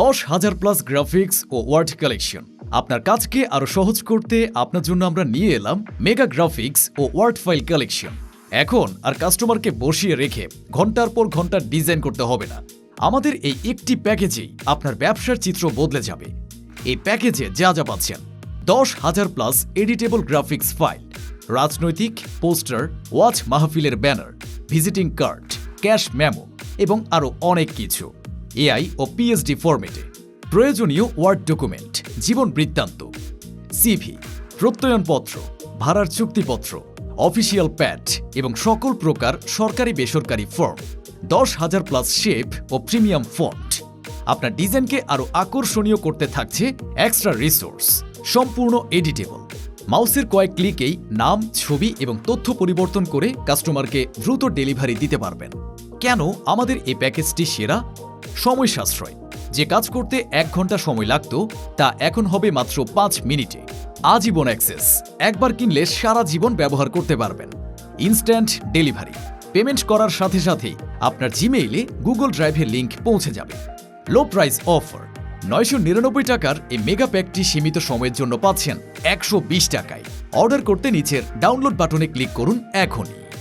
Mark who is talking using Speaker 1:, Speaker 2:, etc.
Speaker 1: দশ হাজার plus graphics ও ওয়ার্ড কালেকশন আপনার কাজকে আরও সহজ করতে আপনার জন্য আমরা নিয়ে এলাম মেগা গ্রাফিক্স ও ওয়ার্ড ফাইল কালেকশন এখন আর কাস্টমারকে বসিয়ে রেখে ঘণ্টার পর ঘণ্টা ডিজাইন করতে হবে না। আমাদের এই একটি প্যাকেজেই আপনার ব্যবসার চিত্র বদলে যাবে। এই প্যাকেজে যা যা পাচ্ছেন, দশ হাজার প্লাস এডিটেবল গ্রাফিক্স ফাইল রাজনৈতিক পোস্টার, ওয়াচ মাহফিলের banner visiting card cash memo এবং আরও অনেক কিছু। এআই ও পিএইচডি ফরম্যাটে প্রয়োজনীয় ওয়ার্ড ডকুমেন্ট জীবন বৃত্তান্ত সিভি প্রত্যয়নপত্র, ভাড়ার চুক্তিপত্র অফিসিয়াল প্যাড এবং সকল প্রকার সরকারি বেসরকারি ফর্ম দশ হাজার প্লাস শেপ ও প্রিমিয়াম ফন্ট আপনার ডিজাইনকে আরও আকর্ষণীয় করতে থাকছে এক্সট্রা রিসোর্স সম্পূর্ণ এডিটেবল মাউসের কয়েক ক্লিকেই নাম, ছবি এবং তথ্য পরিবর্তন করে কাস্টমারকে দ্রুত ডেলিভারি দিতে পারবেন। কেন? আমাদের এই প্যাকেজটি সেরা, সময় সাশ্রয়। যে কাজ করতে এক ঘণ্টা সময় লাগতো, তা এখন হবে মাত্র পাঁচ মিনিটে। আজীবন অ্যাক্সেস। একবার কিনলে সারা জীবন ব্যবহার করতে পারবেন। Instant delivery. পেমেন্ট করার সাথে সাথেই আপনার জিমেইলে গুগল ড্রাইভের লিংক পৌঁছে যাবে। Low price offer. নয়শো নিরানব্বই টাকার এই মেগা প্যাকটি সীমিত সময়ের জন্য পাচ্ছেন একশো বিশ টাকায়। অর্ডার করতে নিচের ডাউনলোড বাটনে ক্লিক করুন এখনই।